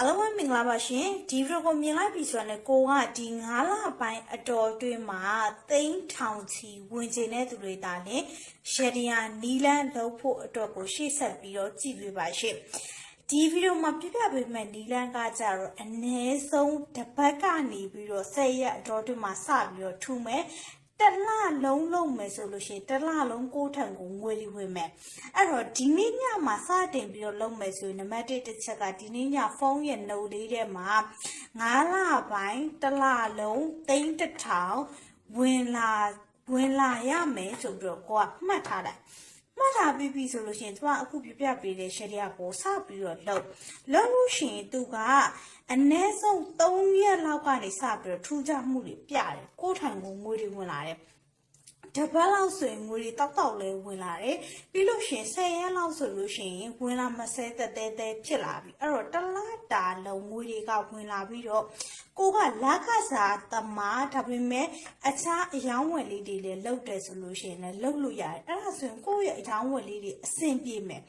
အားလုံးပဲမင်္ဂလာပါရှင်ဒီဗီဒီယိုကိုမြင်လိုက်ပြီဆိုတော့လေကိုကဒီ9လပိုင်းအတော်အတွင်းမှာသိန်းထောင်ချီဝင်ကျင်တဲ့သူတွေတာလေရှယ်ဒီယာနီလန်းလုပ်ဖို့အတွက်ကိုရှေ့ဆက်ပြီးတော့ကြည့်ပြပါရှင်ဒီဗီဒီယိုမှာပြပြပေးမယ့်နီလန်းကကြတော့အနည်းဆုံးတစ်ပတ်ကနေပြီးတော့10ရက်အတော်အတွင်းမှာစပြီးတော့ထူမယ် တစ်လလုံးလုံးမယ်ဆိုလို့ရှိရင်တစ်လလုံးကိုထံကိုငွေလိဝင်မယ်အဲ့တော့ဒီနေ့ညမှာစတင်ပြီးတော့လုံးမယ်ဆိုရင်နံပါတ်1တစ်ချက်ကဒီနေ့ညဖုန်းရဲ့ note လေးထဲမှာ9လပိုင်းတစ်လလုံးသိန်းတစ်ထောင်ဝင်လာဝင်လာရမယ်ဆိုပြီးတော့ကိုကမှတ်ထားတယ်မှတ်ထားပြီးပြီဆိုလို့ရှိရင်သူကအခုပြပြပေးတဲ့ရှယ်ရီယာကိုစပြီးတော့လှုပ်လှုပ်လို့ရှိရင်သူက အနည်းဆုံး3ရက်လောက်ကနေစပြီးတော့ထူးခြားမှုတွေပြတယ်ကိုယ်ထံကိုငွေတွေဝင်လာတယ် တပတ်လောက်ဆိုရင်ငွေတွေတောက်တောက်လဲဝင်လာတယ်ပြီးလို့ရှိရင်10ရက်လောက်ဆိုလို့ရှိရင်ဝင်လာမဆဲတက်တဲတဲဖြစ်လာပြီအဲ့တော့တစ်လားတာလုံးငွေတွေကဝင်လာပြီးတော့ကိုကလာခစားတမားဒါပေမဲ့အခြားအယောင်းဝယ်လေးတွေလည်းလုပ်တယ်ဆိုလို့ရှိရင်လည်းလုပ်လို့ရတယ်အဲ့ဒါဆိုရင်ကိုယ့်ရဲ့အယောင်းဝယ်လေးတွေအဆင်ပြေမယ်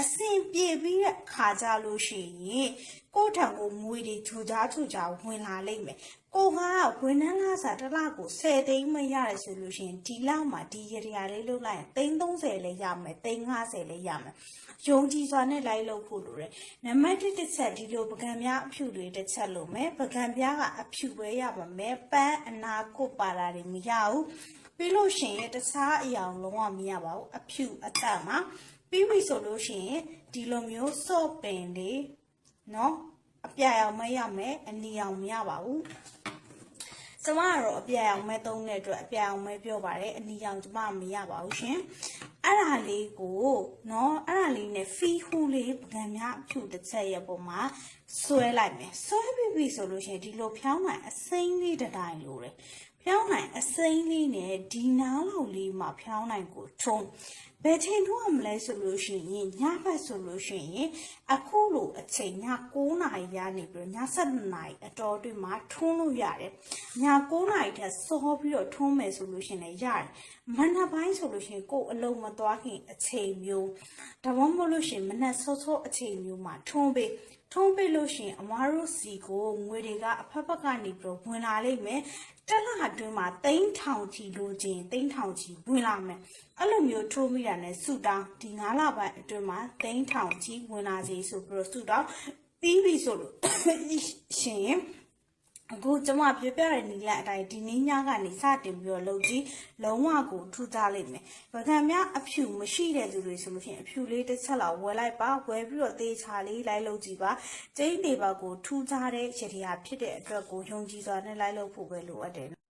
အဆင်ပြေပြီးတဲ့ခါကြလို့ရှိရင်ကိုယ့်ထံကိုငွေတွေထူကြထူကြဝင်လာလိမ့်မယ် ကိုကဝန်ထမ်းလာစားတစ်လကို10သိန်းမရတယ်ဆိုလို့ရှိရင်ဒီလောက်မှာဒီရရလေးလုပ်လိုက်ရင်သိန်း30လေးရမယ်သိန်း50လေးရမယ်ယုံကြည်စွာနဲ့လိုက်လုပ်ဖို့လိုတယ်နံပါတ်1တစ်ချက်ဒီလိုပကံများအဖြူတွေတစ်ချက်လို့မယ်ပကံပြားကအဖြူပဲရပါမယ်ပန်းအနာကုတ်ပါတာတွေမရဘူးပြီးလို့ရှိရင်တခြားအရာလုံးဝမရပါဘူးအဖြူအသက်မှာပြီးပြီဆိုလို့ရှိရင်ဒီလိုမျိုးစော့ပင်လေးနော် အပြာရောင်မရမယ်အနီရောင်မရပါဘူးကျမကတော့အပြာရောင်မဲသုံးတဲ့အတွက်အပြာရောင်မဲပြောပါတယ်အနီရောင်ကျမမရပါဘူးရှင်အဲ့ဒါလေးကိုเนาะအဲ့ဒါလေးနဲ့ဖီဟူလေးပကံများအဖြူတစ်ချက်ရဲ့ပုံမှာဆွဲလိုက်မယ်ဆွဲပြီးပြီဆိုလို့ရှိရင်ဒီလိုဖြောင်းနိုင်အစိမ့်လေးတစ်တိုင်းလိုတယ် ဖြောင်းနိုင်အစိမ့်လေးနဲ့ဒီနားလောက်လေးမှာဖြောင်းနိုင်ကိုထုံးဘယ်ချိန်ထွားမလဲဆိုလို့ရှိရင်ညဘက်ဆိုလို့ရှိရင်အခုလိုအချိန်ည9နာရီရနေပြီးည7နာရီအတော်တွင်မှာထွန်းလို့ရတယ်ည9နာရီထက်စောပြီးတော့ထွန်းမယ်ဆိုလို့ရှိရင်လည်းရတယ်မနက်ပိုင်းဆိုလို့ရှိရင်ကိုယ်အလုံးမသွားခင်အချိန်မျိုးဒါမှမဟုတ်လို့ရှိရင်မနက်စောစောအချိန်မျိုးမှာထွန်းပေး ထုံးပိတ်လို့ရှိရင်အမားတို့စီကိုငွေတွေကအဖက်ဖက်ကနေပြီးတော့ဝင်လာလိမ့်မယ်တက်လာအတွင်းမှာတိန်းထောင်ချီလိုချင်တိန်းထောင်ချီဝင်လာမယ်အဲ့လိုမျိုးထိုးမိတာနဲ့ဆူတောင်းဒီ9လပိုင်းအတွင်းမှာတိန်းထောင်ချီဝင်လာစီဆိုပြီးတော့ဆူတောင်းပြီးပြီဆိုလို့ရှင် အခုကျမပြပြတဲ့နီလန်အတိုင်းဒီနေ့ညကနေစတင်ပြီးတော့လုပ်ကြည့်လုံးဝကိုထူးခြားလိမ့်မယ်။ဗကံများအဖြူမရှိတဲ့သူတွေဆိုလို့ရှိရင်အဖြူလေးတစ်ချက်လောက်ဝယ်လိုက်ပါဝယ်ပြီးတော့သေချာလေးလိုက်လုပ်ကြည့်ပါ။ကျိန်းတွေပါကိုထူးခြားတဲ့ရည်ရည်ဖြစ်တဲ့အတွက်ကိုယုံကြည်စွာနဲ့လိုက်လုပ်ဖို့ပဲလိုအပ်တယ်